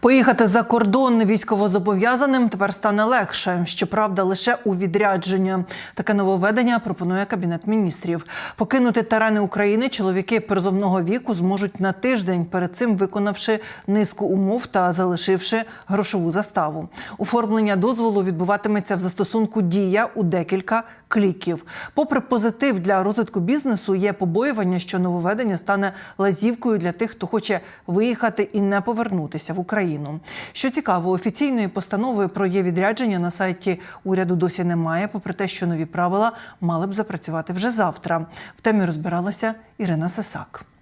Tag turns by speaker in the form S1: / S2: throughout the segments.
S1: Поїхати за кордон військовозобов'язаним тепер стане легше. Щоправда, лише у відрядження. Таке нововведення пропонує кабінет міністрів. Покинути терени України чоловіки призовного віку зможуть на тиждень, перед цим виконавши низку умов та залишивши грошову заставу. Оформлення дозволу відбуватиметься в застосунку Дія у декілька кліків. Попри позитив для розвитку бізнесу, є побоювання, що нововведення стане лазівкою для тих, хто хоче виїхати і не повернутися в Україну. Що цікаво, офіційної постанови про є відрядження на сайті уряду досі немає, попри те, що нові правила мали б запрацювати вже завтра. В темі розбиралася Ірина Сисак.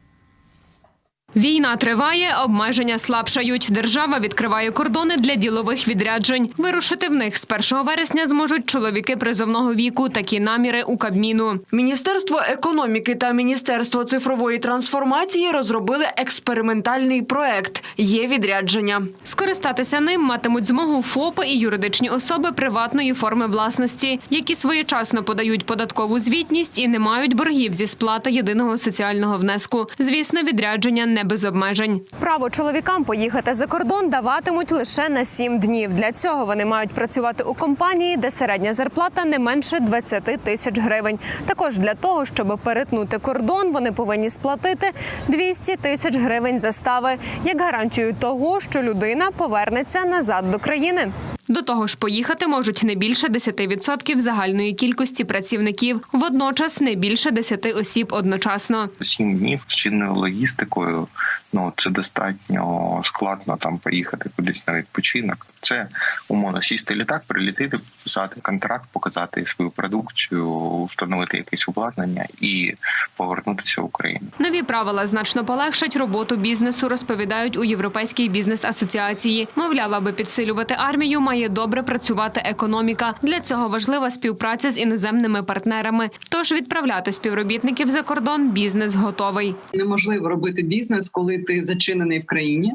S2: Війна триває, обмеження слабшають. Держава відкриває кордони для ділових відряджень. Вирушити в них з 1 вересня зможуть чоловіки призовного віку. Такі наміри у Кабміну.
S3: Міністерство економіки та Міністерство цифрової трансформації розробили експериментальний проект. Є відрядження.
S2: Скористатися ним матимуть змогу ФОПи і юридичні особи приватної форми власності, які своєчасно подають податкову звітність і не мають боргів зі сплати єдиного соціального внеску. Звісно, відрядження не без обмежень. Право чоловікам поїхати за кордон даватимуть лише на 7 днів. Для цього вони мають працювати у компанії, де середня зарплата не менше 20 тисяч гривень. Також для того, щоб перетнути кордон, вони повинні сплатити 200 тисяч гривень застави як гарантію того, що людина повернеться назад до країни. До того ж, поїхати можуть не більше 10% загальної кількості працівників, водночас не більше 10 осіб одночасно.
S4: сім днів з чинною логістикою. Ну це достатньо складно там поїхати кудись на відпочинок. Це умовно сісти літак, прилітити, підписати контракт, показати свою продукцію, встановити якесь обладнання і повернутися в Україну.
S2: Нові правила значно полегшать роботу бізнесу, розповідають у Європейській бізнес-асоціації. Мовляв, аби підсилювати армію, має добре працювати економіка. Для цього важлива співпраця з іноземними партнерами. Тож відправляти співробітників за кордон бізнес готовий.
S5: неможливо робити бізнес, коли ти зачинений в країні.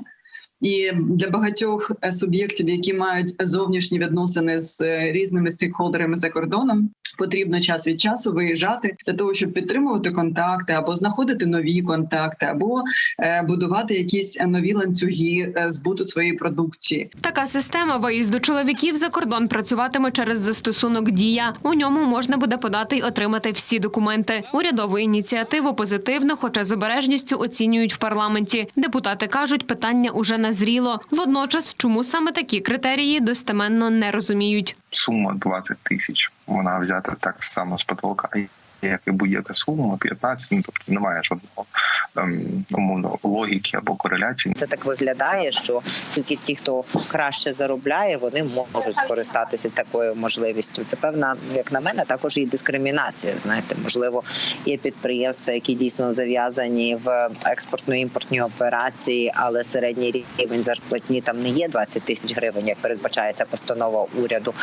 S5: І для багатьох е, суб'єктів, які мають зовнішні відносини з е, різними стейкхолдерами за кордоном, потрібно час від часу виїжджати для того, щоб підтримувати контакти, або знаходити нові контакти, або е, будувати якісь нові ланцюги збуту своєї продукції.
S2: Така система виїзду чоловіків за кордон працюватиме через застосунок Дія. У ньому можна буде подати й отримати всі документи. Урядову ініціативу позитивно, хоча з обережністю оцінюють в парламенті. Депутати кажуть, питання уже назріло. Водночас, чому саме такі критерії достеменно не розуміють.
S4: Сума 20 тисяч. Вона взята так само з потолка. Як і будь-яка сума, 15, ну тобто немає жодного умовно логіки або кореляції.
S6: Це так виглядає, що тільки ті, хто краще заробляє, вони можуть скористатися такою можливістю. Це певна, як на мене, також і дискримінація. Знаєте, можливо, є підприємства, які дійсно зав'язані в експортно-імпортні операції, але середній рівень зарплатні там не є 20 тисяч гривень, як передбачається постанова уряду.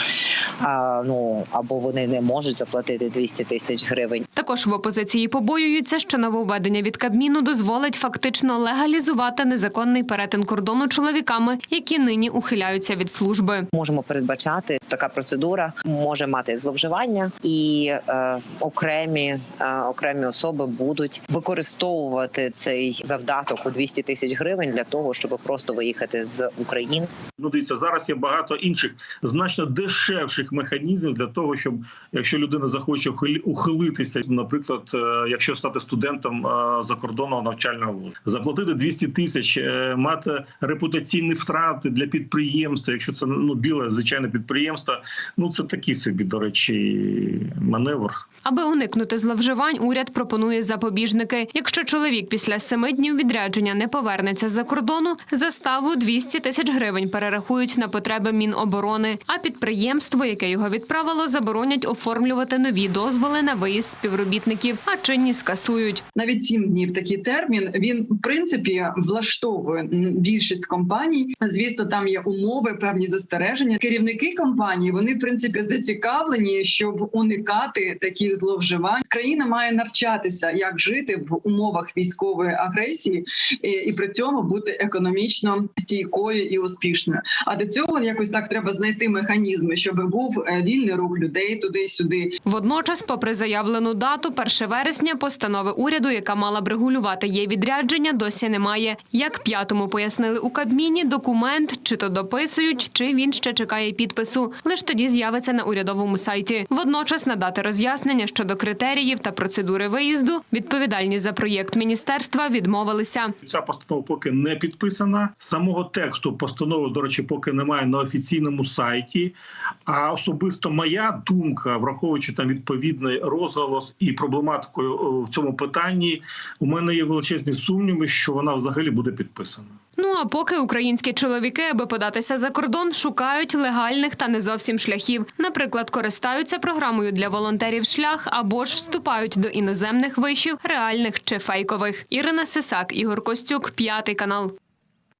S6: А, ну або вони не можуть заплатити 200 тисяч гривень.
S2: Також в опозиції побоюються, що нововведення від Кабміну дозволить фактично легалізувати незаконний перетин кордону чоловіками, які нині ухиляються від служби.
S6: можемо передбачати, така процедура може мати зловживання, і е, окремі, е, окремі особи будуть використовувати цей завдаток у 200 тисяч гривень для того, щоб просто виїхати з України.
S7: Ну, дивіться, зараз є багато інших значно дешевших механізмів для того, щоб якщо людина захоче ухилитися, наприклад, е, якщо стати студентом е, закордонного навчального вузу, заплатити 200 тисяч, е, мати репутаційні втрати для підприємства, якщо це ну біле звичайне підприємство, ну це такий собі, до речі, маневр.
S2: Аби уникнути зловживань, уряд пропонує запобіжники. Якщо чоловік після семи днів відрядження не повернеться з-за кордону, заставу 200 тисяч гривень перерахують на потреби Міноборони. А підприємство, яке його відправило, заборонять оформлювати нові дозволи на виїзд співробітників, а чинні скасують.
S5: Навіть сім днів такий термін він в принципі влаштовує більшість компаній. Звісно, там є умови, певні застереження. Керівники компаній вони в принципі зацікавлені, щоб уникати таких торгівлі, зловживань. Країна має навчатися, як жити в умовах військової агресії і, і при цьому бути економічно стійкою і успішною. А до цього якось так треба знайти механізми, щоб був е, вільний рух людей туди і сюди,
S2: Водночас, попри заявлену дату, 1 вересня, постанови уряду, яка мала б регулювати є відрядження, досі немає. Як п'ятому пояснили у Кабміні, документ чи то дописують, чи він ще чекає підпису. Лиш тоді з'явиться на урядовому сайті. Водночас надати роз'яснення щодо критеріїв та процедури виїзду. Відповідальні за проєкт міністерства відмовилися.
S7: Ця постанова поки не підписана. Самого тексту постанови, до речі, поки немає на офіційному сайті. А особисто моя думка, враховуючи там відповідний розголос і проблематикою в цьому питанні, у мене є величезні сумніви, що вона взагалі буде підписана.
S2: Ну а поки українські чоловіки, аби податися за кордон, шукають легальних та не зовсім шляхів. Наприклад, користаються програмою для волонтерів шлях або ж вступають до іноземних вишів, реальних чи фейкових. Ірина Сисак, Ігор Костюк, п'ятий канал.